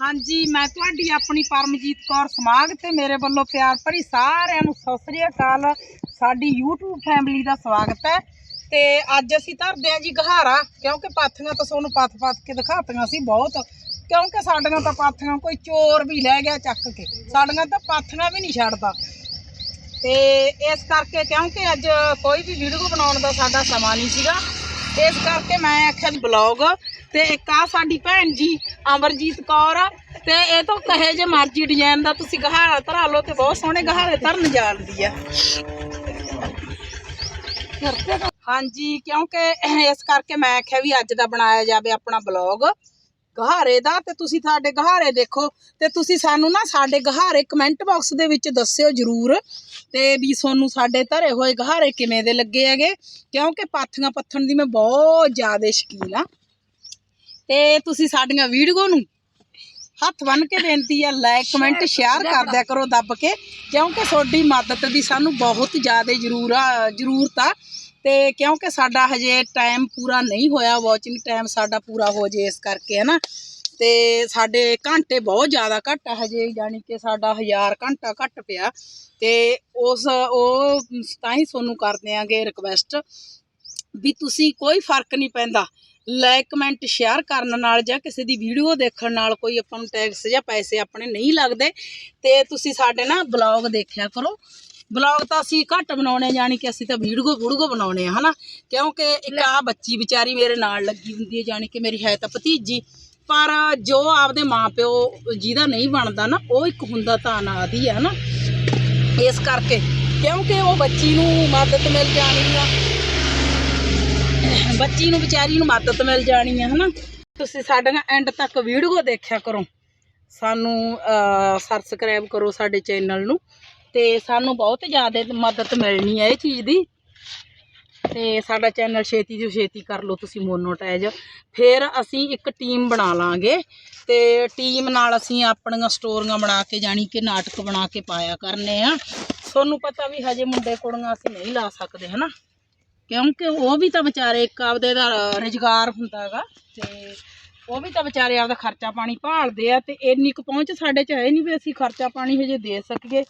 ਹਾਂਜੀ, ਮੈਂ ਤੁਹਾਡੀ ਆਪਣੀ ਪਰਮਜੀਤ ਕੌਰ ਸਮਾਗ ਤੇ ਮੇਰੇ ਵੱਲੋਂ ਪਿਆਰ ਭਰੀ ਸਾਰਿਆਂ ਨੂੰ ਸਤਿ ਸ੍ਰੀ ਅਕਾਲ। ਸਾਡੀ YouTube ਫੈਮਿਲੀ ਦਾ ਸਵਾਗਤ ਹੈ ਤੇ ਅੱਜ ਅਸੀਂ ਧਰਦੇ ਹਾਂ ਜੀ ਗਹਾਰਾ, ਕਿਉਂਕਿ ਪਾਥੀਆਂ ਤਾਂ ਤੁਹਾਨੂੰ ਪੱਥ-ਪੱਥ ਕੇ ਦਿਖਾਤੀਆਂ ਸੀ ਬਹੁਤ, ਕਿਉਂਕਿ ਸਾਡੀਆਂ ਤਾਂ ਪਾਥੀਆਂ ਕੋਈ ਚੋਰ ਵੀ ਲੈ ਗਿਆ ਚੱਕ ਕੇ, ਸਾਡੀਆਂ ਤਾਂ ਪਾਥੀਆਂ ਵੀ ਨਹੀਂ ਛੱਡਦਾ। ਤੇ ਇਸ ਕਰਕੇ ਕਿਉਂਕਿ ਅੱਜ ਕੋਈ ਵੀ ਵੀਡੀਓ ਬਣਾਉਣ ਦਾ ਸਾਡਾ ਸਮਾਂ ਨਹੀਂ ਸੀਗਾ ਇਸ ਕਰਕੇ ਮੈਂ ਆਖਿਆ ਵੀ ਬਲੌਗ ਤੇ ਇੱਕ ਆ ਸਾਡੀ ਭੈਣ ਜੀ, ਅਮਰਜੀਤ ਕੌਰ ਆ ਤੇ ਇਹ ਤੋਂ ਕਹੇ ਜੇ ਮਰਜ਼ੀ ਡਿਜ਼ਾਈਨ ਦਾ ਤੁਸੀਂ ਗਹਾਰਾ ਧਰਾ ਲਓ ਤੇ ਬਹੁਤ ਸੋਹਣੇ ਗਹਾਰੇ ਧਰਨ ਜਾਣਦੀ ਆ। ਹਾਂਜੀ, ਕਿਉਂਕਿ ਇਸ ਕਰਕੇ ਮੈਂ ਆਖਿਆ ਵੀ ਅੱਜ ਦਾ ਬਣਾਇਆ ਜਾਵੇ ਆਪਣਾ ਬਲੌਗ ਗਹਾਰੇ ਦਾ ਤੇ ਤੁਸੀਂ ਸਾਡੇ ਗਹਾਰੇ ਦੇਖੋ ਤੇ ਤੁਸੀਂ ਸਾਨੂੰ ਨਾ ਸਾਡੇ ਗਹਾਰੇ ਕਮੈਂਟ ਬਾਕਸ ਦੇ ਵਿੱਚ ਦੱਸਿਓ ਜਰੂਰ ਤੇ ਵੀ ਤੁਹਾਨੂੰ ਸਾਡੇ ਧਰੇ ਹੋਏ ਗਹਾਰੇ ਕਿਵੇਂ ਦੇ ਲੱਗੇ ਹੈਗੇ, ਕਿਉਂਕਿ ਪਾਥੀਆਂ ਪੱਥਣ ਦੀ ਮੈਂ ਬਹੁਤ ਜ਼ਿਆਦਾ ਸ਼ਕੀਨ ਆ। ਤੇ ਤੁਸੀਂ ਸਾਡੀਆਂ ਵੀਡੀਓ ਨੂੰ ਹੱਥ ਬੰਨ ਕੇ ਬੇਨਤੀ ਆ ਲਾਈਕ ਕਮੈਂਟ ਸ਼ੇਅਰ ਕਰ ਦਿਆ ਕਰੋ ਦੱਬ ਕੇ, ਕਿਉਂਕਿ ਤੁਹਾਡੀ ਮਦਦ ਦੀ ਸਾਨੂੰ ਬਹੁਤ ਜ਼ਿਆਦਾ ਜ਼ਰੂਰ ਆ, ਜ਼ਰੂਰਤ ਆ। ਤੇ ਕਿਉਂਕਿ ਸਾਡਾ ਹਜੇ ਟਾਈਮ ਪੂਰਾ ਨਹੀਂ ਹੋਇਆ ਵਾਚਿੰਗ ਟਾਈਮ ਸਾਡਾ ਪੂਰਾ ਹੋ ਜੇ ਇਸ ਕਰਕੇ ਹੈ ਨਾ ਤੇ ਸਾਡੇ ਘੰਟੇ ਬਹੁਤ ਜ਼ਿਆਦਾ ਘੱਟ ਆ ਹਜੇ, ਯਾਨੀ ਕਿ ਸਾਡਾ 1000 ਘੰਟਾ ਘੱਟ ਪਿਆ। ਤੇ ਉਸ, ਉਹ ਤਾਂ ਹੀ ਤੁਹਾਨੂੰ ਕਰਦੇ ਆਂਗੇ ਰਿਕਵੈਸਟ ਵੀ ਤੁਸੀਂ ਕੋਈ ਫ਼ਰਕ ਨਹੀਂ ਪੈਂਦਾ। ਲਾਈਕ ਕਮੈਂਟ ਸ਼ੇਅਰ ਕਰਨ ਨਾਲ ਜਾਂ ਕਿਸੇ ਦੀ ਵੀਡੀਓ ਦੇਖਣ ਨਾਲ ਕੋਈ ਆਪਾਂ ਨੂੰ ਟੈਕਸ ਜਾਂ ਪੈਸੇ ਆਪਣੇ ਨਹੀਂ ਲੱਗਦੇ। ਤੇ ਤੁਸੀਂ ਸਾਡੇ ਨਾ ਬਲੌਗ ਦੇਖਿਆ ਕਰੋ। ਬਲੌਗ ਤਾਂ ਅਸੀਂ ਘੱਟ ਬਣਾਉਣੇ ਜਾਣੀ ਕਿ ਅਸੀਂ ਤਾਂ ਵੀਡੀਓ ਵੀਡੀਓ ਬਣਾਉਣੇ ਆ ਹਨਾ? ਕਿਉਂਕਿ ਇੱਕ ਆ ਬੱਚੀ ਵਿਚਾਰੀ ਮੇਰੇ ਨਾਲ ਲੱਗੀ ਹੁੰਦੀ ਹੈ ਜਾਣੀ ਕਿ ਮੇਰੀ ਹੈ ਤਾਂ ਭਤੀਜੀ। ਪਰ ਜੋ ਆਪਦੇ ਮਾਪਿਓ ਜਿਹਦਾ ਨਹੀਂ ਬਣਦਾ ਨਾ ਉਹ ਇੱਕ ਹੁੰਦਾ ਤਾਂ ਅਨਾਥ ਹੀ ਆ ਹਨਾ? ਇਸ ਕਰਕੇ ਕਿਉਂਕਿ ਉਹ ਬੱਚੀ ਨੂੰ ਮਦਦ ਮਿਲ ਜਾਣੀ ਆ। ਬੱਚੀ ਨੂੰ ਵਿਚਾਰੀ ਨੂੰ ਮਦਦ ਮਿਲ ਜਾਣੀ ਹੈ ਹਨਾ? ਤੁਸੀਂ ਸਾਡੇ ਨਾਲ ਐਂਡ ਤੱਕ ਵੀਡੀਓ ਦੇਖਿਆ ਕਰੋ। ਸਾਨੂੰ ਸਬਸਕ੍ਰਾਈਬ ਕਰੋ ਸਾਡੇ ਚੈਨਲ ਨੂੰ। ਤੇ ਸਾਨੂੰ ਬਹੁਤ ਜ਼ਿਆਦਾ ਮਦਦ ਮਿਲਣੀ ਹੈ ਇਹ ਚੀਜ਼ ਦੀ। ਤੇ ਸਾਡਾ ਚੈਨਲ ਛੇਤੀ ਤੋਂ ਛੇਤੀ ਕਰ ਲਓ ਤੁਸੀਂ ਮੋਨੋਟਾਈਜ਼। ਫਿਰ ਅਸੀਂ ਇੱਕ ਟੀਮ ਬਣਾ ਲਾਂਗੇ ਤੇ ਟੀਮ ਨਾਲ ਅਸੀਂ ਆਪਣੀਆਂ ਸਟੋਰੀਆਂ ਬਣਾ ਕੇ ਜਾਣੀ ਕਿ ਨਾਟਕ ਬਣਾ ਕੇ ਪਾਇਆ ਕਰਨੇ ਆ। ਤੁਹਾਨੂੰ ਪਤਾ ਵੀ ਹਜੇ ਮੁੰਡੇ ਕੁੜੀਆਂ ਅਸੀਂ ਨਹੀਂ ਲਾ ਸਕਦੇ, ਹਨਾ? ਕਿਉਂਕਿ ਉਹ ਵੀ ਤਾਂ ਵਿਚਾਰੇ ਇੱਕ ਆਪਦੇ ਦਾ ਰੁਜ਼ਗਾਰ ਹੁੰਦਾਗਾ ਤੇ ਉਹ ਵੀ ਤਾਂ ਵਿਚਾਰੇ ਆਪਦਾ ਖਰਚਾ ਪਾਣੀ ਭਾਲਦੇ ਆ ਤੇ ਇੰਨੀ ਕੁ ਪਹੁੰਚ ਸਾਡੇ ਚ ਹੈ ਨਹੀਂ ਵੀ ਅਸੀਂ ਖਰਚਾ ਪਾਣੀ ਹਜੇ ਦੇ ਸਕੀਏ।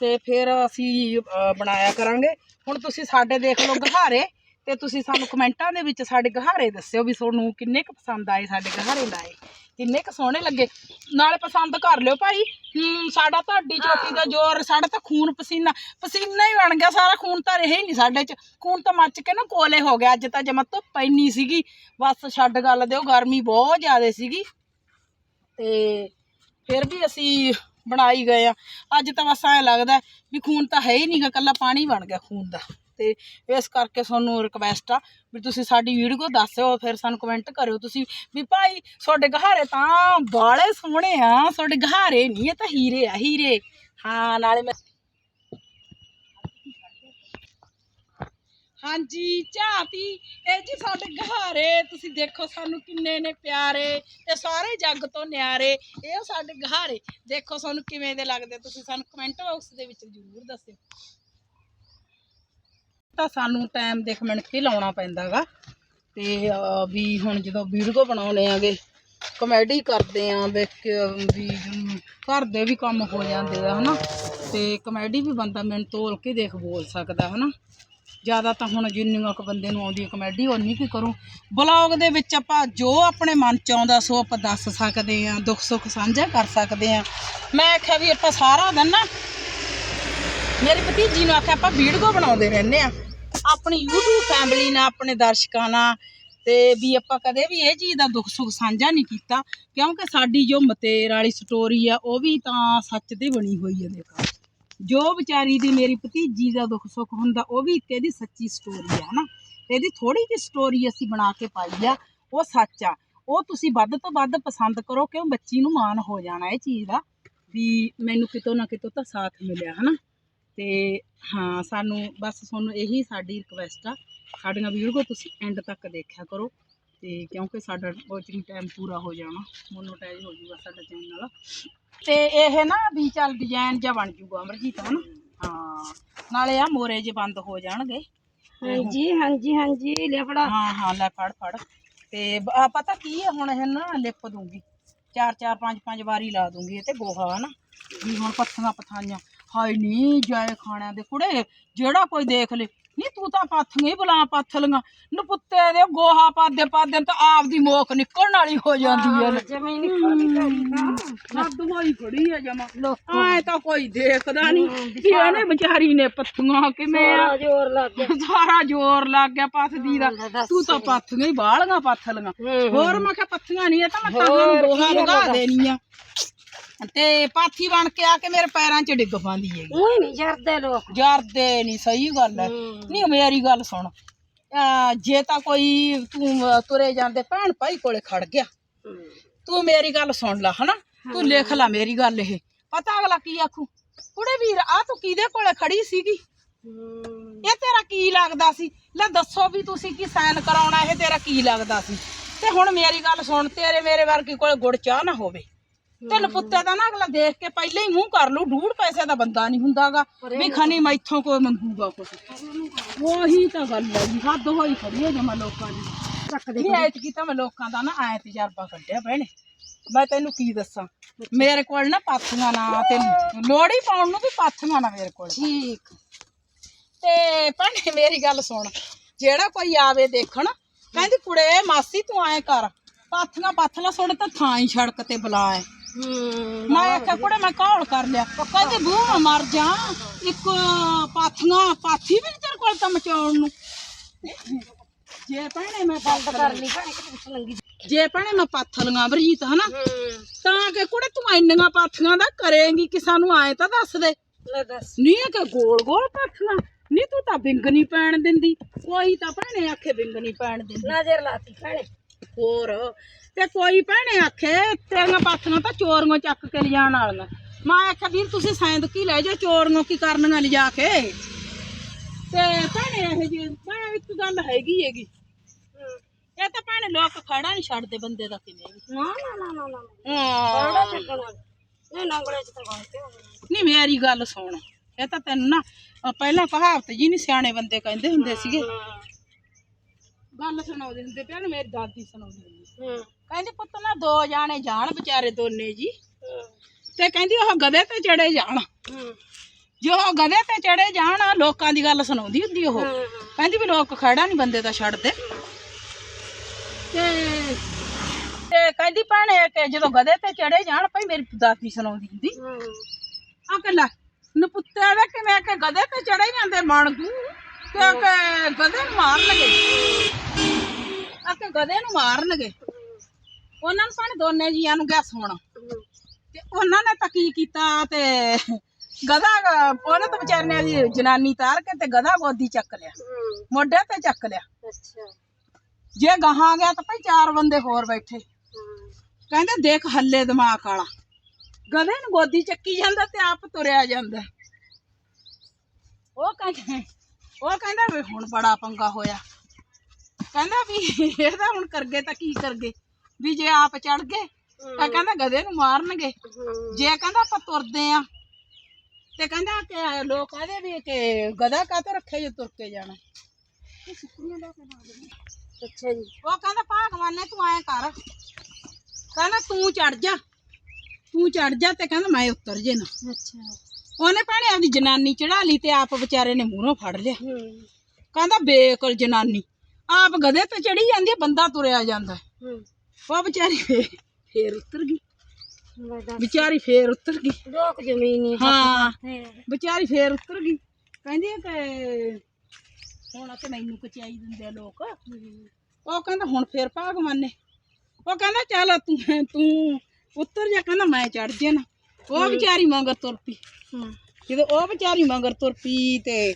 ਤੇ ਫਿਰ ਅਸੀਂ ਅ, ਬਣਾਇਆ ਕਰਾਂਗੇ। ਹੁਣ ਤੁਸੀਂ ਸਾਡੇ ਦੇਖ ਲਓ ਗਹਾਰੇ ਤੇ ਤੁਸੀਂ ਸਾਨੂੰ ਕਮੈਂਟਾਂ ਦੇ ਵਿੱਚ ਸਾਡੇ ਗਹਾਰੇ ਦੱਸਿਓ ਵੀ ਤੁਹਾਨੂੰ ਕਿੰਨੇ ਕੁ ਪਸੰਦ ਆਏ ਸਾਡੇ ਗਹਾਰੇ ਲਾਏ। ਕਿੰਨੇ ਕੁ ਸੋਹਣੇ ਲੱਗੇ। ਨਾਲੇ ਪਸੰਦ ਕਰ ਲਿਓ ਭਾਈ। ਹੂੰ ਸਾਡਾ ਤੁਹਾਡੀ ਚੋਟੀ ਦਾ ਜ਼ੋਰ ਸਾਡਾ ਤਾਂ ਖੂਨ ਪਸੀਨਾ। ਪਸੀਨਾ ਹੀ ਬਣ ਗਿਆ ਸਾਰਾ ਖੂਨ ਤਾਂ ਰਿਹਾ ਹੀ ਨਹੀਂ ਸਾਡੇ ਚ। ਖੂਨ ਤਾਂ ਮੱਚ ਕੇ ਨਾ ਕੋਲੇ ਹੋ ਗਿਆ ਅੱਜ ਤਾਂ ਜਮਾ ਧੁੱਪ ਇੰਨੀ ਸੀਗੀ। ਬਸ ਛੱਡ ਗੱਲ ਦਿਓ ਗਰਮੀ ਬਹੁਤ ਜ਼ਿਆਦਾ ਸੀਗੀ। ਤੇ ਫਿਰ ਵੀ ਅਸੀਂ ਬਣਾਈ ਗਏ ਆ। ਅੱਜ ਤਾਂ ਬਸ ਐਂ ਲੱਗਦਾ ਵੀ ਖੂਨ ਤਾਂ ਹੈ ਹੀ ਨਹੀਂਗਾ ਕੱਲਾ ਪਾਣੀ ਬਣ ਗਿਆ ਖੂਨ ਦਾ। ਤੇ ਇਸ ਕਰਕੇ ਤੁਹਾਨੂੰ ਰਿਕਵੈਸਟ ਆ ਵੀ ਤੁਸੀਂ ਸਾਡੀ ਵੀਡੀਓ ਦੱਸਿਓ, ਫਿਰ ਸਾਨੂੰ ਕਮੈਂਟ ਕਰਿਓ। ਤੁਸੀਂ ਵੀ ਭਾਈ, ਤੁਹਾਡੇ ਗਹਾਰੇ ਤਾਂ ਬਾਲੇ ਸੋਹਣੇ ਆ, ਤੁਹਾਡੇ ਗਹਾਰੇ ਨਹੀਂ ਇਹ ਤਾਂ ਹੀਰੇ ਆ, ਹੀਰੇ। ਹਾਂ, ਨਾਲੇ ਮੈਂ ਹਾਂਜੀ ਝਾਤੀ ਇਹ ਜੀ ਸਾਡੇ ਗਹਾਰੇ ਤੁਸੀਂ ਦੇਖੋ ਸਾਨੂੰ ਕਿੰਨੇ ਨੇ ਪਿਆਰੇ ਤੇ ਸਾਰੇ ਜੱਗ ਤੋਂ ਨਿਆਰੇ। ਇਹ ਸਾਡੇ ਗਹਾਰੇ ਦੇਖੋ ਸਾਨੂੰ ਕਿਵੇਂ ਦੇ ਲੱਗਦੇ। ਤੁਸੀਂ ਸਾਨੂੰ ਕਮੈਂਟ ਬਾਕਸ ਦੇ ਵਿੱਚ ਜ਼ਰੂਰ ਦੱਸਿਓ। ਤਾਂ ਸਾਨੂੰ ਟਾਈਮ ਦੇਖ ਮਿਣ ਕੇ ਲਾਉਣਾ ਪੈਂਦਾਗਾ। ਤੇ ਵੀ ਹੁਣ ਜਦੋਂ ਵੀਡੀਓ ਬਣਾਉਣੇ ਆਗੇ ਕਮੇਡੀ ਕਰਦੇ ਆ ਵੇਖ ਵੀ ਘਰ ਦੇ ਵੀ ਕੰਮ ਹੋ ਜਾਂਦੇ ਆ, ਹਨਾ? ਤੇ ਕਮੇਡੀ ਵੀ ਬੰਦਾ ਮੈਨੂੰ ਤੋਲ ਕੇ ਦੇਖ ਬੋਲ ਸਕਦਾ, ਹਨਾ? ਜ਼ਿਆਦਾ ਤਾਂ ਹੁਣ ਜਿੰਨੀਆਂ ਕੁ ਬੰਦੇ ਨੂੰ ਆਉਂਦੀ ਹੈ ਕਮੇਡੀ ਉਨੀ ਕੀ ਕਰੂੰ। ਬਲੌਗ ਦੇ ਵਿੱਚ ਆਪਾਂ ਜੋ ਆਪਣੇ ਮਨ ਚ ਆਉਂਦਾ ਸੋ ਆਪਾਂ ਦੱਸ ਸਕਦੇ ਆ ਦੁੱਖ ਸੁੱਖ ਸਾਂਝਾ ਕਰ ਸਕਦੇ ਆ ਮੈਂ ਆਖਿਆ ਵੀ ਆਪਾਂ ਸਾਰਾ ਦਿਨ ਨਾ, ਮੇਰੀ ਭਤੀਜੀ ਨੂੰ ਆਖਿਆ ਆਪਾਂ ਵੀਡੀਓ ਬਣਾਉਂਦੇ ਰਹਿੰਦੇ ਆ ਆਪਣੀ YouTube ਫੈਮਿਲੀ ਨਾਲ, ਆਪਣੇ ਦਰਸ਼ਕਾਂ ਨਾਲ, ਤੇ ਵੀ ਆਪਾਂ ਕਦੇ ਵੀ ਇਹ ਚੀਜ਼ ਦਾ ਦੁੱਖ ਸੁੱਖ ਸਾਂਝਾ ਨਹੀਂ ਕੀਤਾ, ਕਿਉਂਕਿ ਸਾਡੀ ਜੋ ਮਤੇਰ ਵਾਲੀ ਸਟੋਰੀ ਆ, ਉਹ ਵੀ ਤਾਂ ਸੱਚ ਤੇ ਬਣੀ ਹੋਈ ਹੈ ਦੇਖੋ। ਜੋ ਵਿਚਾਰੀ ਦੀ ਮੇਰੀ ਭਤੀਜੀ ਦਾ ਦੁੱਖ ਸੁੱਖ ਹੁੰਦਾ, ਉਹ ਵੀ ਇੱਕ ਇਹਦੀ ਸੱਚੀ ਸਟੋਰੀ ਆ, ਹਨਾ? ਇਹਦੀ ਥੋੜੀ ਜਿਹੀ ਸਟੋਰੀ ਅਸੀਂ ਬਣਾ ਕੇ ਪਾਈ ਆ, ਉਹ ਸੱਚ ਆ। ਉਹ ਤੁਸੀਂ ਵੱਧ ਤੋਂ ਵੱਧ ਪਸੰਦ ਕਰੋ, ਕਿਉਂ? ਬੱਚੀ ਨੂੰ ਮਾਣ ਹੋ ਜਾਣਾ ਇਹ ਚੀਜ਼ ਦਾ, ਵੀ ਮੈਨੂੰ ਕਿਤੋਂ ਨਾ ਕਿਤੋਂ ਤਾਂ ਸਾਥ ਮਿਲਿਆ, ਹਨਾ? ਤੇ ਹਾਂ, ਸਾਨੂੰ ਬਸ ਤੁਹਾਨੂੰ ਇਹੀ ਸਾਡੀ ਰਿਕਵੈਸਟ ਆ। ਸਾਡੀਆਂ ਵੀਡੀਓ ਤੁਸੀਂ ਐਂਡ ਤੱਕ ਦੇਖਿਆ ਕਰੋ। ਤੇ ਕਿਉਂਕਿ ਸਾਡਾ ਵਾਚਿੰਗ ਟਾਈਮ ਪੂਰਾ ਹੋ ਜਾਣਾ ਮੋਨੋਟਾਈਜ਼ ਹੋ ਜੂਗਾ ਸਾਡਾ ਚੈਨਲ ਤੇ ਇਹ ਨਾ ਵੀ ਚੱਲ ਡਿਜ਼ਾਈਨ ਜਿਹਾ ਬਣ ਜੂਗਾ ਅਮਰਜੀਤ ਹਨਾ? ਹਾਂ ਨਾਲੇ ਆ ਮੋਰੇ ਜੇ ਬੰਦ ਹੋ ਜਾਣਗੇ। ਹਾਂਜੀ ਹਾਂਜੀ ਹਾਂਜੀ ਲੈ ਫੜਾ। ਹਾਂ ਹਾਂ ਲੈ ਫੜ ਫੜ। ਤੇ ਆ ਪਤਾ ਕੀ ਹੈ ਹੁਣ ਇਹ ਨਾ ਲਿਪ ਦੂੰਗੀ ਚਾਰ ਚਾਰ ਪੰਜ ਪੰਜ ਵਾਰੀ ਲਾ ਦੂੰਗੀ ਇਹ ਤੇ ਗੋਹਾ ਹਨਾ? ਵੀ ਹੁਣ ਪੱਥੀਆਂ ਪਥਾਈਆਂ। ਹਾਏ ਨਹੀਂ ਜਾਏ ਖਾਣਿਆਂ ਦੇ ਕੁੜੇ ਜਿਹੜਾ ਕੋਈ ਦੇਖ ਲੇ। ਨਹੀਂ ਤੂੰ ਤਾਂ ਪਾਥੀਆਂ ਹੀ ਬੁਲਾ ਪੱਥ ਲੀਆਂ ਨਪੁੱਤੇ ਦੇ ਗੋਹਾ ਪਾਦੇ ਪਾਦੇ ਤਾਂ ਆਪ ਦੀ ਮੋਖ ਨਿਕਲਣ ਵਾਲੀ ਹੋ ਜਾਂਦੀ ਹੈ ਜਮੀਨ ਹੋਈ ਖੜੀ ਆ ਜਮਾ। ਐ ਤਾਂ ਕੋਈ ਦੇਖਦਾ ਨਹੀਂ ਕਿ ਇਹਨੇ ਵਿਚਾਰੀ ਨੇ ਪੱਥੀਆਂ ਕਿਵੇਂ ਆ। ਸਾਰਾ ਜ਼ੋਰ ਲੱਗ ਗਿਆ। ਸਾਰਾ ਜ਼ੋਰ ਲੱਗ ਗਿਆ ਪੱਥਦੀ ਦਾ। ਤੂੰ ਤਾਂ ਪੱਥੀਆਂ ਹੀ ਬਾਹਲੀਆਂ ਪੱਥ ਲੀਆਂ ਹੂੰ, ਹੋਰ ਮੈਂ ਕਿਹਾ ਪੱਥੀਆਂ ਨਹੀਂ ਇਹ ਤਾਂ ਮੈਂ ਤਾਂ ਨੂੰ ਗੋਹਾ ਲਗਾ ਦੇਣੀਆਂ। ਤੇ ਪਾਥੀ ਬਣ ਕੇ ਆ ਕੇ ਮੇਰੇ ਪੈਰਾਂ 'ਚ ਡਿੱਗ ਪਾਉਂਦੀ ਹੈਗੀ। ਉਹ ਨਹੀਂ ਜਰਦੇ ਲੋਕ। ਜਰਦੇ ਨਹੀਂ ਸਹੀ ਗੱਲ ਹੈ। ਨਹੀਂ ਮੇਰੀ ਗੱਲ ਸੁਣ। ਜੇ ਤਾਂ ਕੋਈ ਤੂੰ ਤੁਰੇ ਜਾਂਦੇ ਭੈਣ ਭਾਈ ਕੋਲੇ ਖੜ ਗਿਆ। ਤੂੰ ਮੇਰੀ ਗੱਲ ਸੁਣ ਲੈ ਹਨਾ? ਤੂੰ ਲਿਖ ਲੈ ਮੇਰੀ ਗੱਲ ਇਹ। ਪਤਾ ਅਗਲਾ ਕੀ ਆਖੂ? ਕੁੜੇ ਵੀਰ ਆ ਤੂੰ ਕਿਹਦੇ ਕੋਲੇ ਖੜੀ ਸੀਗੀ? ਇਹ ਤੇਰਾ ਕੀ ਲੱਗਦਾ ਸੀ? ਲੈ ਦੱਸੋ ਵੀ ਤੁਸੀਂ ਕੀ ਸਾਈਨ ਕਰਾਉਣਾ ਇਹ ਤੇਰਾ ਕੀ ਲੱਗਦਾ ਸੀ? ਤੇ ਹੁਣ ਮੇਰੀ ਗੱਲ ਸੁਣ ਤੇਰੇ ਮੇਰੇ ਵਰਗੀ ਕੋਲ ਗੁੜ ਚਾਹ ਨਾ ਹੋਵੇ। ਤੇ ਲਪੁੱਤੇ ਦਾ ਨਾ ਅਗਲਾ ਦੇਖ ਕੇ ਪਹਿਲੇ ਹੀ ਮੂੰਹ ਕਰ ਲੂ ਡੂੜ ਪੈਸੇ ਦਾ ਬੰਦਾ ਨਹੀਂ ਹੁੰਦਾਗਾ। ਵੀ ਖਣੀ ਮੈਥੋਂ ਕੋਈ ਮੰਗੂਗਾ ਕੁਛ। ਉਹੀ ਤਾਂ ਗੱਲ ਹੈ ਜੀ ਹੱਦ ਹੋਈ ਖੜੀ ਹੈ ਜਮਾ ਲੋਕਾਂ ਦੀ। ਚੱਕਦੇ ਨਹੀਂ ਐਤ ਕੀਤਾ ਮੈਂ ਲੋਕਾਂ ਦਾ ਨਾ ਐ ਤਜਰਬਾ ਕੱਢਿਆ ਭੈਣੇ। ਮੈਂ ਤੈਨੂੰ ਕੀ ਦੱਸਾਂ? ਮੇਰੇ ਕੋਲ ਨਾ ਪਾਥੀਆਂ ਨਾ ਤੇ ਲੋੜੀ ਪਾਉਣ ਨੂੰ ਵੀ ਪਾਥੀਆਂ ਨਾ ਮੇਰੇ ਕੋਲ। ਠੀਕ। ਤੇ ਭੈਣੇ ਮੇਰੀ ਗੱਲ ਸੁਣ ਜਿਹੜਾ ਕੋਈ ਆਵੇ ਦੇਖਣ ਕਹਿੰਦੀ ਕੁੜੇ ਮਾਸੀ ਤੂੰ ਐ ਕਰ ਪਾਥੀਆਂ ਪੱਥ ਲਾ ਸੁੱਟ ਤਾਂ ਥਾਂ ਹੀ ਸੜਕ ਤੇ ਬੁਲਾ ਐ ਹੂੰ ਮੈਂ ਆਖਿਆ ਕੁੜੇ ਮੈਂ ਕੌਲ ਕਰ ਲਿਆ। ਕਹਿੰਦੀ ਬੂ ਮੈਂ ਮਰ ਜਾ। ਇੱਕ ਪਾਥੀਆਂ ਪਾਥੀ ਵੀ ਨੀ ਤੇਰੇ ਕੋਲ ਤਾਂ ਮਚਾਉਣ ਨੂੰ। ਜੇ ਭੈਣੇ ਮੈਂ ਗੱਲ ਕਰ ਲਈ ਭੈਣੇ ਕਿ ਪੁੱਛ ਲੰਗੀ ਜੇ ਭੈਣੇ ਮੈਂ ਪੱਥ ਲੀਆਂ ਬਰਜੀਤ ਹਨਾ? ਤਾਂ ਕਿ ਕੁੜੇ ਤੂੰ ਇੰਨੀਆਂ ਪਾਥੀਆਂ ਦਾ ਕਰੇਂਗੀ ਕਿ ਸਾਨੂੰ ਆਏ ਤਾਂ ਦੱਸ ਦੇ। ਲੈ ਦੱਸ। ਨਹੀਂ ਇਹ ਕਿ ਗੋਲ ਗੋਲ ਪਾਥੀਆਂ? ਨਹੀਂ ਤੂੰ ਤਾਂ ਬਿੰਗ ਨਹੀਂ ਪੈਣ ਦਿੰਦੀ। ਕੋਈ ਤਾਂ ਭੈਣੇ ਆਖੇ ਬਿੰਗ ਨਹੀਂ ਪੈਣ ਦਿੰਦੀ। ਨਜ਼ਰ ਲਾਤੀ ਭੈਣੇ। ਹੋਰ ਤੇ ਕੋਈ ਭੈਣੇ ਆਖੇ ਤੇਰੀਆਂ ਪਾਥੀਆਂ ਤਾਂ ਚੋਰੀਆਂ ਚੱਕ ਕੇ ਲਿਜਾਣ ਵਾਲੀਆਂ। ਮੈਂ ਆਖਿਆ ਵੀਰ ਤੁਸੀਂ ਸੈਂਦ ਕੀ ਲੈ ਜਾਓ ਚੋਰੀਆਂ ਕੀ ਕਰਨੀਆਂ ਲਿਜਾ ਕੇ? ਤੇ ਭੈਣੇ ਇਹ ਜੀ ਮੈਂ ਇੱਕ ਗੱਲ ਹੈਗੀ ਹੈਗੀ। ਇਹ ਤਾਂ ਭੈਣੇ ਲੋਕ ਖੜਾ ਨਹੀਂ ਛੱਡਦੇ ਬੰਦੇ ਦਾ ਕਿਵੇਂ ਵੀ। ਨਾ ਨਾ ਨਾ ਨਾ ਨਾ। ਹਾਂ। ਬੜਾ ਚੱਕਣਾ ਇਹ ਨੰਗਲੇ ਚ ਤਾਂ ਗਾਉਂਦੇ ਹੋ ਨਹੀਂ ਮੇਰੀ ਗੱਲ ਸੁਣ। ਇਹ ਤਾਂ ਤੈਨੂੰ ਨਾ ਪਹਿਲਾਂ ਕਹਾਵਤ ਜੀ ਨਹੀਂ ਸਿਆਣੇ ਬੰਦੇ ਕਹਿੰਦੇ ਹੁੰਦੇ ਸੀਗੇ। ਗੱਲ ਸੁਣਾਉਂਦੇ ਹੁੰਦੇ ਪਿਆ ਨਾ ਮੇਰੀ ਦਾਦੀ ਸੁਣਾਉਂਦੀ ਹੁੰਦੀ ਸੀ। ਕਹਿੰਦੀ ਪੁੱਤ ਨਾ ਦੋ ਜਾਣੇ ਜਾਣ ਵਿਚਾਰੇ ਦੋਨੇ ਜੀ। ਤੇ ਕਹਿੰਦੀ ਉਹ ਗਧੇ ਤੇ ਚੜੇ ਜਾਣ। ਜੋ ਉਹ ਗਧੇ ਤੇ ਚੜੇ ਜਾਣ ਲੋਕਾਂ ਦੀ ਗੱਲ ਸੁਣਾਉਂਦੀ ਹੁੰਦੀ ਉਹ। ਕਹਿੰਦੀ ਵੀ ਲੋਕ ਖੜਾ ਨਹੀਂ ਬੰਦੇ ਦਾ। ਛੱਡਦੇ ਤੇ ਤੇ ਕਹਿੰਦੀ ਭੈਣੇ ਕਿ ਜਦੋਂ ਗਧੇ ਤੇ ਚੜੇ ਜਾਣ ਭਾਈ ਮੇਰੀ ਦਾਦੀ ਸੁਣਾਉਂਦੀ ਹੁੰਦੀ। ਆ ਕੱਲਾ ਨਪੁੱਤੇ ਦੇ ਕਿਵੇਂ ਕਿ ਗਧੇ ਤੇ ਚੜੇ ਜਾਂਦੇ ਮਣ ਤੂੰ? ਤੇ ਕਿ ਗਧੇ ਨੂੰ ਮਾਰਨਗੇ। ਆ ਕਿ ਗਧੇ ਨੂੰ ਮਾਰਨਗੇ। ਉਹਨਾਂ ਨੂੰ ਭਾਣੇ ਦੋਨੇ ਜੀਆਂ ਨੂੰ ਗਿਆ ਸੋਣਾ ਤੇ ਉਹਨਾਂ ਨੇ ਤਾਂ ਕੀ ਕੀਤਾ ਤੇ ਗਧਾ ਉਹਨੇ ਤਾਂ ਵਿਚਾਰੇ ਨੇ ਉਹਦੀ ਜਨਾਨੀ ਤਾਰ ਕੇ ਤੇ ਗਧਾ ਗੋਦੀ ਚੱਕ ਲਿਆ। ਮੋਢੇ ਤੇ ਚੱਕ ਲਿਆ। ਅੱਛਾ। ਜੇ ਗਾਹਾਂ ਗਿਆ ਤਾਂ ਭਾਈ ਚਾਰ ਬੰਦੇ ਹੋਰ ਬੈਠੇ। ਕਹਿੰਦੇ ਦੇਖ ਹੱਲੇ ਦਿਮਾਗ ਵਾਲਾ। ਗਧੇ ਨੂੰ ਗੋਦੀ ਚੱਕੀ ਜਾਂਦਾ ਤੇ ਆਪ ਤੁਰਿਆ ਜਾਂਦਾ। ਉਹ ਕਹਿੰਦਾ ਉਹ ਕਹਿੰਦਾ ਵੀ ਹੁਣ ਬੜਾ ਪੰਗਾ ਹੋਇਆ। ਕਹਿੰਦਾ ਵੀ ਇਹਦਾ ਹੁਣ ਕਰਗੇ ਤਾਂ ਕੀ ਕਰਗੇ? ਵੀ ਜੇ ਆਪ ਚੜ ਗਏ ਤਾਂ ਕਹਿੰਦਾ ਗਧੇ ਨੂੰ ਮਾਰਨਗੇ। ਜੇ ਕਹਿੰਦਾ ਆਪਾਂ ਤੁਰਦੇ ਆ ਤੇ ਕਹਿੰਦਾ ਕਿ ਲੋਕ ਕਹਦੇ ਵੀ ਕਿ ਗਧਾ ਕਾਹਤੋਂ ਰੱਖੇ ਜੇ ਤੁਰ ਕੇ ਜਾਣਾ। ਅੱਛਾ ਜੀ। ਉਹ ਕਹਿੰਦਾ ਭਗਵਾਨੇ ਤੂੰ ਐ ਕਰ। ਕਹਿੰਦਾ ਤੂੰ ਚੜ ਜਾ ਤੂੰ ਚੜ ਜਾ ਤੇ ਕਹਿੰਦਾ ਮੈਂ ਉਤਰ ਜੇ ਨਾ। ਅੱਛਾ। ਉਹਨੇ ਭੈਣੇ ਆਪਦੀ ਜਨਾਨੀ ਚੜਾ ਲਈ ਤੇ ਆਪ ਵਿਚਾਰੇ ਨੇ ਮੂਹਰੋਂ ਫੜ ਲਿਆ। ਕਹਿੰਦਾ ਬੇਕਲ ਜਨਾਨੀ ਆਪ ਗਧੇ ਤੇ ਚੜੀ ਜਾਂਦੀ ਬੰਦਾ ਤੁਰਿਆ ਜਾਂਦਾ ਉਹ ਵਿਚਾਰੀ ਫੇ- ਫੇਰ ਉਤਰ ਗਈ। ਵਿਚਾਰੀ ਫੇਰ ਉਤਰ ਗਈ। ਲੋਕ ਜ਼ਮੀਨ ਹੀ। ਹਾਂ ਵਿਚਾਰੀ ਫੇਰ ਉਤਰ ਗਈ। ਕਹਿੰਦੀ ਆ ਕਿ ਹੁਣ ਤੇ ਮੈਨੂੰ ਕਚਾਈ ਦਿੰਦੇ ਆ ਲੋਕ। ਉਹ ਕਹਿੰਦਾ ਹੁਣ ਫੇਰ ਭਗਵਾਨੇ ਉਹ ਕਹਿੰਦਾ ਚੱਲ ਤੂੰ ਤੂੰ ਉੱਤਰ ਜਾ। ਕਹਿੰਦਾ ਮੈਂ ਚੜ ਜੇ ਨਾ। ਉਹ ਵਿਚਾਰੀ ਮਗਰ ਤੁਰ ਪਈ। ਜਦੋਂ ਉਹ ਵਿਚਾਰੀ ਮਗਰ ਤੁਰ ਪਈ ਤੇ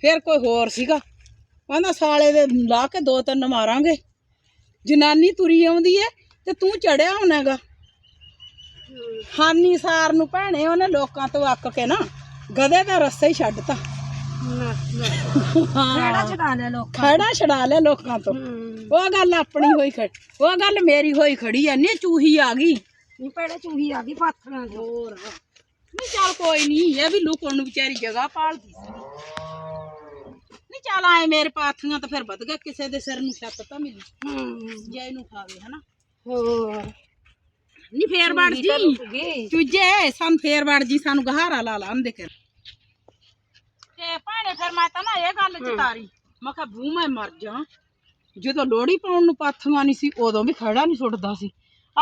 ਫਿਰ ਕੋਈ ਹੋਰ ਸੀਗਾ। ਕਹਿੰਦਾ ਸਾਲੇ ਦੇ ਲਾ ਕੇ ਦੋ ਤਿੰਨ ਮਾਰਾਂਗੇ। ਜਨਾਨੀ ਤੁਰੀ ਆਉਂਦੀ ਏ ਤੇ ਤੂੰ ਚੜਿਆ ਹੋਣਾਗਾ। ਹਾਨੀ ਸਾਰ ਨੂੰ ਭੈਣੇ ਉਹਨੇ ਲੋਕਾਂ ਤੋਂ ਅੱਕ ਕੇ ਨਾ ਗਧੇ ਦਾ ਰਸਤਾ ਹੀ ਛੱਡਤਾ ਨਾ ਹਾਂ। ਚੜਾ ਲੈ ਲੋਕ ਖੜਾ ਛਡਾ ਲਿਆ ਲੋਕਾਂ ਤੋਂ। ਉਹ ਗੱਲ ਆਪਣੀ ਹੋਈ ਖੜੀ ਉਹ ਗੱਲ ਮੇਰੀ ਹੋਈ ਖੜੀ ਐ ਨੀ ਚੂਹੀ ਆ ਗਈ। ਨਹੀਂ ਪੜੇ ਚੂਹੀ ਆ ਗਈ ਪਾਥਰਾਂ ਦੀ ਹੋਰ ਨਹੀਂ ਚੱਲ ਕੋਈ ਨਹੀਂ ਇਹ ਵੀ ਲੁਕਣ ਨੂੰ ਵਿਚਾਰੀ ਜਗ੍ਹਾ ਪਾਲਦੀ ਸੀ। ਨਹੀਂ ਚੱਲ ਆਏ ਮੇਰੇ ਪਾਥੀਆਂ ਤਾਂ ਫਿਰ ਵਧ ਗਿਆ ਕਿਸੇ ਦੇ ਸਿਰ ਨੂੰ ਛੱਤ ਤਾਂ ਮਿਲੀ। ਹੂੰ। ਜੇ ਇਹਨੂੰ ਖਾਵੇ ਹਨਾ। ਹੋਰ। ਨਹੀਂ ਫੇਰ ਵੜ ਜੀ। ਚੁੱਜੇ ਸਾਨੂੰ ਫੇਰ ਵੜ ਜੀ ਸਾਨੂੰ ਗਹਾਰਾ ਲਾ ਲਾ ਅੰਦੇ ਕਰ ਤੇ ਭਾਣੇ ਫਿਰ ਮੈਂ ਤਾਂ ਨਾ ਇਹ ਗੱਲ ਚਤਾਰੀ। ਮੈਂ ਕਿਹਾ ਬੂ ਮੈਂ ਮਰ ਜਾ। ਜਦੋਂ ਲੋੜੀ ਪਾਉਣ ਨੂੰ ਪਾਥੀਆਂ ਨਹੀਂ ਸੀ ਉਦੋਂ ਵੀ ਖੜਾ ਨਹੀਂ ਸੁੱਟਦਾ ਸੀ।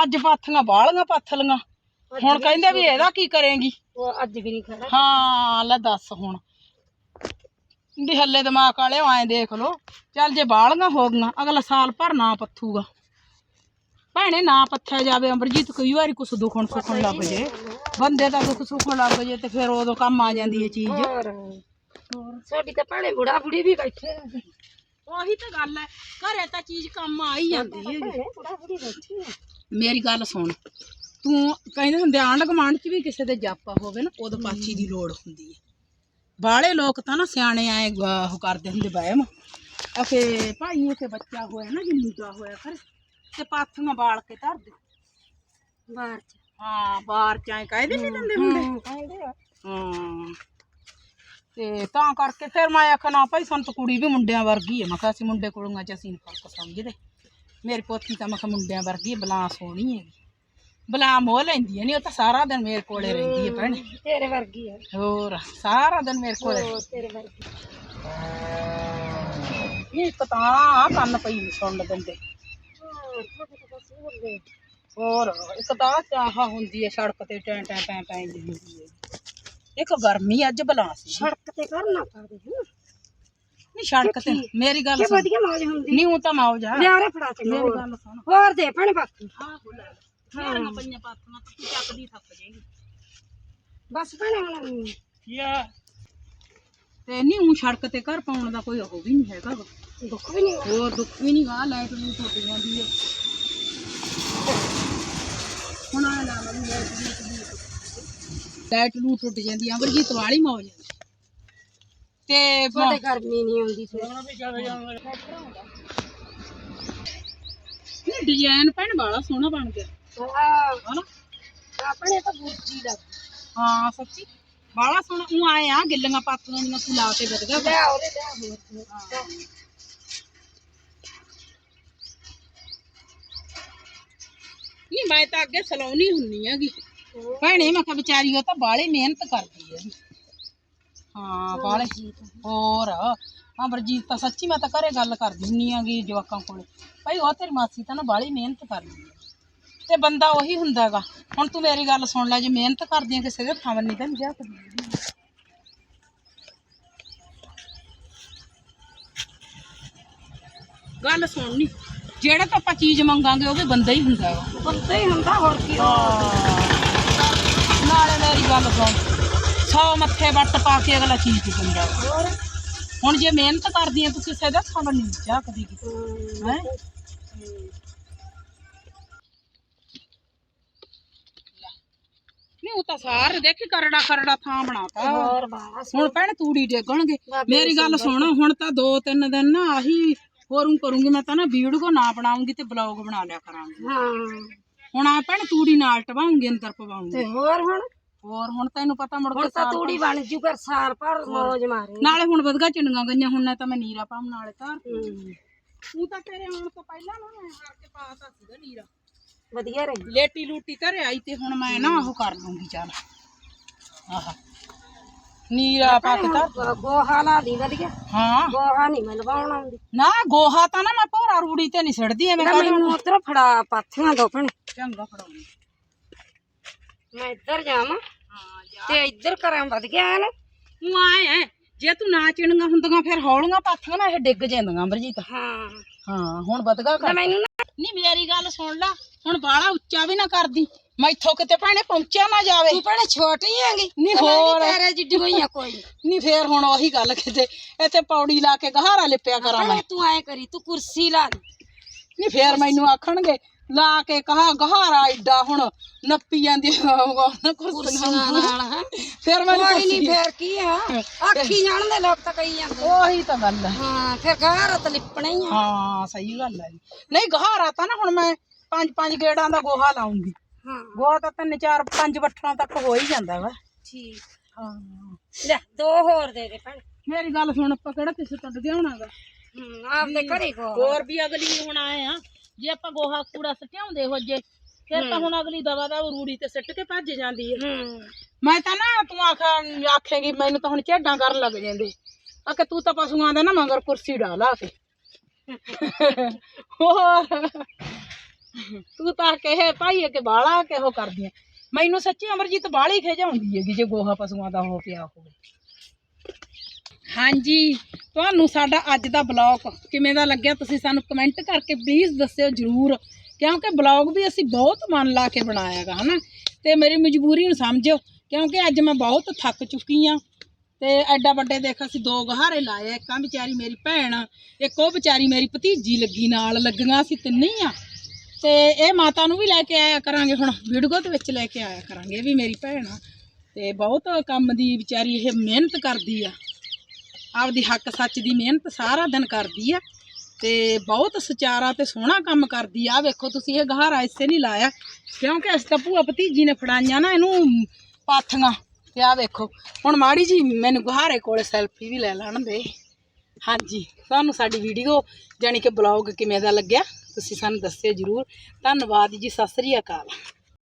ਅੱਜ ਪਾਥੀਆਂ ਬਾਹਲੀਆਂ ਪੱਥ ਲੀਆਂ ਹੁਣ ਕਹਿੰਦੇ ਵੀ ਇਹਦਾ ਕੀ ਕਰੇਂਗੀ? ਉਹ ਅੱਜ ਵੀ ਨਹੀਂ ਖੜਾ। ਹਾਂ ਲੈ ਦੱਸ ਹੁਣ। ਵੀ ਹੱਲੇ ਦਿਮਾਗ ਵਾਲੇ ਐਂ ਦੇਖ ਲੋ ਚੱਲ ਜੇ ਬਾਲੀਆਂ ਹੋ ਗਈਆਂ ਅਗਲਾ ਸਾਲ ਭਰ ਨਾ ਪੱਥੂਗਾ। ਭੈਣੇ ਨਾ ਪੱਥਿਆ ਜਾਵੇ ਅਮਰਜੀਤ ਕਈ ਵਾਰੀ ਕੁਛ ਦੁਖਣ ਸੁਖਣ ਲੱਗ ਜੇ। ਬੰਦੇ ਦਾ ਦੁੱਖ ਸੁਖਣ ਲੱਗ ਜੇ ਤੇ ਫਿਰ ਉਦੋਂ ਕੰਮ ਆ ਜਾਂਦੀ ਹੈ ਚੀਜ਼। ਹੋਰ। ਸਾਡੀ ਤਾਂ ਭੈਣੇ ਬੁੜਾ ਬੁੜੀ ਵੀ ਬੈਠੇ ਉਹੀ ਤਾਂ ਗੱਲ ਹੈ ਘਰੇ ਤਾਂ ਚੀਜ਼ ਕੰਮ ਆ ਹੀ ਜਾਂਦੀ ਹੈ ਮੇਰੀ ਗੱਲ ਸੁਣ ਤੂੰ ਕਹਿੰਦੇ ਹੁੰਦੇ ਆਂਢ ਗੁਆਂਢ ਚ ਵੀ ਕਿਸੇ ਦੇ ਜਾਪਾ ਹੋਵੇ ਨਾ ਉਦੋਂ ਪਾਚੀ ਦੀ ਲੋੜ ਹੁੰਦੀ ਹੈ ਬਾਹਲੇ ਲੋਕ ਤਾਂ ਨਾ ਸਿਆਣੇ ਆਏ ਉਹ ਕਰਦੇ ਹੁੰਦੇ ਵਹਿਮ। ਅਖੇ ਭਾਈ ਇਹ ਬੱਚਾ ਹੋਇਆ ਨਾ ਜਿੰਨੀ ਦਾ ਹੋਇਆ ਕਰ ਤੇ ਪਾਥੀਆਂ ਬਾਲ ਕੇ ਧਰ ਦੇ ਬਾਹਰ ਚ। ਹਾਂ ਬਾਹਰ ਚ ਐ ਕਾਇਦੇ ਨਹੀਂ ਦਿੰਦੇ ਹੁੰਦੇ? ਹੂੰ ਤੇ ਤਾਂ ਕਰਕੇ ਫਿਰ ਮੈਂ ਆਖਿਆ ਨਾ ਭਾਈ ਸਾਨੂੰ ਤਾਂ ਕੁੜੀ ਵੀ ਮੁੰਡਿਆਂ ਵਰਗੀ ਹੈ ਮੈਂ ਕਿਹਾ ਅਸੀਂ ਮੁੰਡੇ ਕੁੜੀਆਂ ਚ ਅਸੀਂ ਫ਼ਰਕ ਸਮਝਦੇ। ਮੇਰੀ ਪੋਤੀ ਤਾਂ ਮੈਂ ਕਿਹਾ ਮੁੰਡਿਆਂ ਵਰਗੀ ਬਲਾ ਸੋਹਣੀ ਹੈਗੀ। ਬਲਾ ਮੋਹ ਲੈਂਦੀ ਹੈ ਨਹੀਂ ਉਹ ਤਾਂ ਸਾਰਾ ਦਿਨ ਮੇਰੇ ਕੋਲੇ ਰਹਿੰਦੀ ਹੈ ਭੈਣੇ। ਤੇਰੇ ਵਰਗੀ ਆ। ਹੋਰ ਸਾਰਾ ਦਿਨ ਮੇਰੇ ਕੋਲੇ। ਉਹ ਤੇਰੇ ਵਰਗੀ। ਇਹ ਇੱਕ ਤਾਂ ਆਹ ਕੰਨ ਪਈ ਨੀ ਸੁਣਨ ਦਿੰਦੇ। ਹੋਰ ਤੁਹਾਡੇ ਤਾਂ ਬਸ ਇਹ ਹੁੰਦੇ ਹੋਰ ਇੱਕ ਤਾਂ ਆਹ ਚਾਹਾ ਹੁੰਦੀ ਹੈ ਸੜਕ ਤੇ ਟੈਂ ਟੈਂ ਟੈਂ ਟੈਂ ਦੀ ਹੁੰਦੀ ਹੈ। ਇੱਕ ਗਰਮੀ ਅੱਜ ਬਲਾ ਸੀ। ਸੜਕ ਤੇ ਕਰਨਾ ਪਾਦੇ ਹਨਾ ਨਹੀਂ ਸੜਕ ਤੇ ਮੇਰੀ ਗੱਲ ਕਿ ਸੁਣ। ਵਧੀਆ ਮੌਜ ਹੁੰਦੀ। ਨਹੀਂ ਉਹ ਤਾਂ ਮੌਜ ਆ। ਲਿਆਰੇ ਫੜਾ ਤੇ ਮੇਰੀ ਹੋਰ। ਗੱਲ ਸੁਣ। ਹੋਰ ਦੇ ਭੈਣੇ ਬਾਕੀ। ਆਹੋ ਲੈ ਹਾਂ। ਪਈਆਂ ਪਾਥੀਆਂ? ਤਾਂ ਤੂੰ ਚੱਕਦੀ ਥੱਕ ਜਾਏਗੀ ਬਸ ਭੈਣੇ ਹੁਣ ਯਾ ਤੇ ਨਹੀਂ ਉਹ ਸੜਕ ਤੇ ਘਰ ਪਾਉਣ ਦਾ ਕੋਈ ਉਹ ਵੀ ਨਹੀਂ ਹੈਗਾ ਗਾ। ਦੁੱਖ ਵੀ ਨਹੀਂ ਹੋਰ ਦੁੱਖ ਵੀ ਨਹੀਂ ਗਾ ਲਾਈਟ ਨੂੰ ਟੁੱਟ ਜਾਂਦੀ ਹੈ ਹੁਣ ਆ ਲਾ ਲਾ ਵੀ ਲਾਈਟ ਨੂੰ ਲਾਈਟ ਨੂੰ ਟੁੱਟ ਜਾਂਦੀ ਆ ਅਮਰਜੀਤ ਵਾਲੀ ਮੌਜ ਹੈ। ਤੇ ਤੁਹਾਡੇ ਗਰਮੀ ਨਹੀਂ ਆਉਂਦੀ ਫਿਰ ਡਿਜ਼ਾਈਨ ਪੈਣ ਵਾਲਾ ਸੋਹਣਾ ਬਣ ਗਿਆ। ਹਾਂ ਹਨਾ ਆਪਣੇ ਤਾਂ ਬੁਰਜੀ ਦਾ ਹਾਂ ਸੱਚੀ ਬਾਲਾ ਸੋਹਣਾ ਉਹ ਆਏ ਆ ਗਿੱਲੀਆਂ ਪਾਤੀਆਂ ਦੀਆਂ ਤੂੰ ਲਾ ਕੇ ਵਧਗਾ ਲੈ ਉਹਦੇ ਲੈ ਹੋਰ ਨਹੀਂ ਮੈਂ ਤਾਂ ਅੱਗੇ ਸਲਾਉਣੀ ਹੁੰਨੀ ਹੈਗੀ ਭੈਣੇ ਮੈਂ ਕਿਹਾ ਵਿਚਾਰੀ ਉਹ ਤਾਂ ਬਾਲੇ ਮਿਹਨਤ ਕਰਦੀ ਹੈ ਹਾਂ ਬਾਲੇ ਹੋਰ ਅਮਰਜੀਤ ਤਾਂ ਸੱਚੀ ਮੈਂ ਤਾਂ ਘਰੇ ਗੱਲ ਕਰਦੀ ਹੁੰਨੀ ਆਗੀ ਜਵਾਕਾਂ ਕੋਲੇ ਭਾਈ ਉਹ ਤੇਰੀ ਮਾਸੀ ਤਾਂ ਨਾ ਬਾਲੀ ਮਿਹਨਤ ਕਰਦੀ ਹੈ ਤੇ ਬੰਦਾ ਉਹੀ ਹੁੰਦਾਗਾ ਹੁਣ ਤੂੰ ਮੇਰੀ ਗੱਲ ਸੁਣ ਲੈ ਜੇ ਮਿਹਨਤ ਕਰਦੀਆਂ ਕਿਸੇ ਦੇ ਹੱਥਾਂ ਬੰਨੀ ਤਾਂ ਜਾ। ਕਰਦੀ ਗੱਲ ਸੁਣਨੀ ਜਿਹੜਾ ਤਾਂ ਆਪਾਂ ਚੀਜ਼ ਮੰਗਾਂਗੇ ਉਹ ਵੀ ਬੰਦਾ ਹੀ ਹੁੰਦਾ ਵਾ ਬੰਦਾ ਹੀ ਹੁੰਦਾ ਹੋਰ ਕੀ ਨਾਲੇ ਮੇਰੀ ਗੱਲ ਸੁਣ ਸੌ ਮੱਥੇ ਵੱਟ ਪਾ ਕੇ ਅਗਲਾ ਚੀਜ਼ ਹੀ ਦਿੰਦਾ ਵਾ। ਹੁਣ ਜੇ ਮਿਹਨਤ ਕਰਦੀ ਆ ਤੂੰ ਕਿਸੇ ਦਾ ਖਾਣ ਨਹੀਂ ਝਾਕਦੀ ਹਮ, ਹੈ? ਨਹੀਂ ਉਹ ਤਾਂ ਸਾਰੇ ਦੇਖੀ ਕਰੜਾ ਕਰੜਾ ਥਾਂ ਬਣਾਤਾ। ਹੋਰ ਬਸ। ਹੁਣ ਭੈਣ ਤੂੜੀ ਡੇਗਣਗੇ। ਮੇਰੀ ਗੱਲ ਸੁਣ। ਹੁਣ ਤਾਂ ਦੋ ਤਿੰਨ ਦਿਨ ਨਾ ਆਹੀ ਹੋਰੂ ਕਰੂੰਗੀ ਮੈਂ ਤਾਂ ਨਾ ਵੀਡੀਓ ਨਾ ਬਣਾਉਂਗੀ ਤੇ ਬਲੌਗ ਬਣਾ ਲਿਆ ਕਰਾਂਗੀ। ਹਾਂ। ਹੁਣ ਆ ਭੈਣ ਤੂੜੀ ਨਾਲ ਟਵਾਉਂਗੀ ਅੰਦਰ ਪਵਾਉਂਗੀ। ਤੇ ਹੋਰ ਹੁਣ? ਹੋਰ ਹੁਣ ਤੈਨੂੰ ਪਤਾ ਮੁੜ ਕੇ ਤਾਂ ਤੂੜੀ ਬਣ ਜੂ ਕਰ ਸਾਰ ਪਰ ਮੌਜ ਮਾਰੇ। ਨਾਲੇ ਹੁਣ ਵਧਗਾ ਚਿੰਡੀਆਂ ਗਈਆਂ ਹੁਣ ਤਾਂ ਮੈਂ ਨੀਰਾ ਪਾਉਣ ਨਾਲੇ ਤਾਂ। ਹਮ, ਤੂੰ ਤਾਂ ਤੇਰੇ ਆਉਣ ਤੋਂ ਪਹਿਲਾਂ ਨਾ ਮੈਂ ਹਾਰ ਕੇ ਪਾਤਾ ਸੀਗਾ ਨੀਰਾ। ਵਧੀਆ ਰਹੀ ਲੇਟੀ ਲੂਟੀ ਘਰੇ ਆਈ ਤੇ ਹੁਣ ਮੈਂ ਨਾ ਉਹ ਕਰ ਲੂੰਗੀ ਚੱਲ। ਆਹਾ। ਨੀਰਾ ਪਾ ਕੇ ਧਰ ਗੋ- ਗੋਹਾ ਲਾ ਦੀ ਵਧੀਆ। ਹਾਂ। ਗੋਹਾ ਨਹੀਂ ਮੈਂ ਲਵਾਉਣ ਆਉਂਦੀ। ਨਾ ਗੋਹਾ ਤਾਂ ਨਾ ਮੈਂ ਭੋਰਾ ਰੂੜੀ ਤੇ ਨਹੀਂ ਛੱਡਦੀ ਐਵੇਂ ਕਰ ਮੈਨੂੰ ਉਧਰ ਫੜਾ ਪਾਥੀਆਂ ਦੋ ਭਣੇ ਚੰਗਾ ਫੜਾਉਂਗੀ। ਮੈਂ ਇੱਧਰ ਜਾਵਾਂ ਹਾਂ ਜਾ। ਤੇ ਇੱਧਰ ਕਰਾਂ ਵਧ ਗਿਆ ਨਾ। ਤੂੰ ਆਏ ਐ ਜੇ ਤੂੰ ਨਾ ਚਿਣੀਆਂ ਹੁੰਦੀਆਂ ਫਿਰ ਹੌਲੀਆਂ ਪਾਥੀਆਂ ਨਾ ਇਹ ਡਿੱਗ ਜਾਂਦੀਆਂ ਅਮਰਜੀਤ। ਹਾਂ। ਹਾਂ ਹੁਣ ਵਧਗਾ ਕਰ। ਮੈਨੂੰ ਨਹੀਂ ਮੇਰੀ ਗੱਲ ਸੁਣ ਲੈ। ਹੁਣ ਬਾਲਾ ਉੱਚਾ ਵੀ ਨਾ ਕਰਦੀ। ਮੈਥੋਂ ਕਿਤੇ ਭੈਣੇ ਪਹੁੰਚਿਆ ਨਾ ਜਾਵੇ। ਤੂੰ ਭਣੇ ਛੋਟੀ ਹੈਗੀ। ਨਹੀਂ ਮੈਂ ਹੋਰ। ਤੇਰੇ ਜਿੱਡੀ ਹੋਈ ਆ ਕੋਈ। ਨਹੀਂ ਫੇਰ ਹੁਣ ਉਹੀ ਗੱਲ ਕਿਤੇ ਇੱਥੇ ਪੌੜੀ ਲਾ ਕੇ ਗਹਾਰਾ ਲਿਪਿਆ ਕਰਾਂ ਮੈਂ। ਤੂੰ ਐ ਕਰੀ ਤੂੰ ਕੁਰਸੀ ਲਾ ਨਹੀਂ ਫੇਰ ਮੈਨੂੰ ਆਖਣਗੇ ਲਾ ਕੇ ਕਹਾ ਗਹਾਰਾ ਏਡਾ ਹੁਣ ਨੱਪੀ ਜਾਂਦੀ ਕੁਰਸੀਆਂ ਨਾਲ। ਫੇਰ ਮੈਨੂੰ ਕੋਈ ਨਹੀਂ ਫੇਰ ਕੀ ਆ? ਆਖੀ ਜਾਣਦੇ ਲੋਕ ਤਾਂ ਕਹੀ ਜਾਂਦੇ ਉਹੀ ਤਾਂ ਗੱਲ ਹੈ। ਹਾਂ ਫਿਰ ਘਰ ਤਾਂ ਲਿਪਣਾ ਹੀ ਆ। ਹਾਂ ਸਹੀ ਗੱਲ ਹੈ ਨਹੀਂ ਗਹਾਰਾ ਤਾਂ ਨਾ ਹੁਣ ਮੈਂ ਪੰਜ ਪੰਜ ਗੇੜਾਂ ਦਾ ਗੋਹਾ ਲਾਉਂਗੀ। ਹਾਂ। ਗੋਹਾ ਤਾਂ ਤਿੰਨ ਚਾਰ ਪੰਜ ਵੱਠਾਂ ਤੱਕ ਹੋ ਹੀ ਜਾਂਦਾ ਵਾ। ਠੀਕ। ਹਾਂ। ਲੈ ਦੋ ਹੋਰ ਦੇ ਦੇ ਭੈਣੇ। ਮੇਰੀ ਗੱਲ ਸੁਣ ਆਪਾਂ ਕਿਹੜਾ ਕਿਸੇ ਤੋਂ ਡਗਿਆ ਹੋਣਾਗਾ ਹੂੰ ਆਪਦੇ ਘਰੇ ਕੋ ਹੋਰ ਵੀ ਅਗਲੀ ਹੁਣ ਆਏ ਆ। ਜੇ ਆਪਾਂ ਗੋਹਾ ਕੂੜਾ ਸਟਿਆਉਂਦੇ ਹੋ ਜੇ ਫਿਰ ਤਾਂ ਹੁਣ ਅਗਲੀ ਦਵਾ ਦਾ ਰੂੜੀ ਤੇ ਸਿੱਟ ਕੇ ਭੱਜ ਜਾਂਦੀ ਹੈ ਹੂੰ। ਮੈਂ ਤਾਂ ਨਾ ਤੂੰ ਆਖਾਂ ਆਖੇਗੀ ਮੈਨੂੰ ਤਾਂ ਹੁਣ ਝੇਡਾਂ ਕਰਨ ਲੱਗ ਜਾਂਦੇ। ਆ ਕਿ ਤੂੰ ਤਾਂ ਪਸ਼ੂਆਂ ਦਾ ਨਾ ਮਗਰ ਕੁਰਸੀ ਢਾਲਾ ਕੇ। ਹੋਰ। ਤੂੰ ਤਾਂ ਕਹੇ ਭਾਈ ਕਿ ਬਾਲਾ ਕਿਹੋ ਕਰਦੀ ਐ ਮੈਨੂੰ ਸੱਚੀ ਅਮਰਜੀਤ ਬਾਲੀ ਖਿਜਾਉਂਦੀ ਹੈਗੀ ਜੇ ਗੋਹਾ ਪਸ਼ੂਆਂ ਦਾ ਹੋ ਪਿਆ ਹੋਵੇ। ਹਾਂਜੀ, ਤੁਹਾਨੂੰ ਸਾਡਾ ਅੱਜ ਦਾ ਬਲੌਗ ਕਿਵੇਂ ਦਾ ਲੱਗਿਆ ਤੁਸੀਂ ਸਾਨੂੰ ਕਮੈਂਟ ਕਰਕੇ ਪਲੀਜ਼ ਦੱਸਿਓ ਜਰੂਰ, ਕਿਉਂਕਿ ਬਲੌਗ ਵੀ ਅਸੀਂ ਬਹੁਤ ਮਨ ਲਾ ਕੇ ਬਣਾਇਆਗਾ ਹਨਾ? ਤੇ ਮੇਰੀ ਮਜਬੂਰੀ ਨੂੰ ਸਮਝਿਓ, ਕਿਉਂਕਿ ਅੱਜ ਮੈਂ ਬਹੁਤ ਥੱਕ ਚੁੱਕੀ ਆ। ਤੇ ਐਡਾ ਵੱਡੇ ਦੇਖ ਅਸੀਂ ਦੋ ਗਹਾਰੇ ਲਾਏ ਇੱਕ ਆ ਵਿਚਾਰੀ ਮੇਰੀ ਭੈਣ, ਇੱਕ ਉਹ ਵਿਚਾਰੀ ਮੇਰੀ ਭਤੀਜੀ ਲੱਗੀ ਨਾਲ, ਲੱਗੀਆਂ ਅਸੀਂ ਤਿੰਨੇ ਹੀ ਆ। ਤੇ ਇਹ ਮਾਤਾ ਨੂੰ ਵੀ ਲੈ ਕੇ ਆਇਆ ਕਰਾਂਗੇ ਹੁਣ, ਵੀਡੀਓ ਦੇ ਵਿੱਚ ਲੈ ਕੇ ਆਇਆ ਕਰਾਂਗੇ, ਇਹ ਵੀ ਮੇਰੀ ਭੈਣ ਆ। ਤੇ ਬਹੁਤ ਕੰਮ ਦੀ ਵਿਚਾਰੀ ਇਹ ਮਿਹਨਤ ਕਰਦੀ ਆ। ਆਪਦੀ ਹੱਕ ਸੱਚ ਦੀ ਮਿਹਨਤ ਸਾਰਾ ਦਿਨ ਕਰਦੀ ਆ ਤੇ ਬਹੁਤ ਸੁਚਾਰਾ ਤੇ ਸੋਹਣਾ ਕੰਮ ਕਰਦੀ ਆ। ਆਹ ਵੇਖੋ ਤੁਸੀਂ, ਇਹ ਗਹਾਰਾ ਇਸੇ ਨਹੀਂ ਲਾਇਆ, ਕਿਉਂਕਿ ਅਸੀਂ ਤਾਂ ਭੂਆ ਭਤੀਜੀ ਨੇ ਫੜਾਈਆਂ ਨਾ ਇਹਨੂੰ ਪਾਥੀਆਂ। ਤੇ ਆ ਵੇਖੋ, ਹੁਣ ਮਾੜੀ ਜੀ ਮੈਨੂੰ ਗੁਹਾਰੇ ਕੋਲੇ ਸੈਲਫੀ ਵੀ ਲੈ ਲੈਣ ਦੇ। ਹਾਂਜੀ, ਤੁਹਾਨੂੰ ਸਾਡੀ ਵੀਡੀਓ ਜਾਣੀ ਕਿ ਬਲੌਗ ਕਿਵੇਂ ਦਾ ਲੱਗਿਆ? ਤੁਸੀਂ ਸਾਨੂੰ ਦੱਸਿਓ ਜਰੂਰ। ਧੰਨਵਾਦ ਜੀ ਸਤਿ ਸ੍ਰੀ ਅਕਾਲ।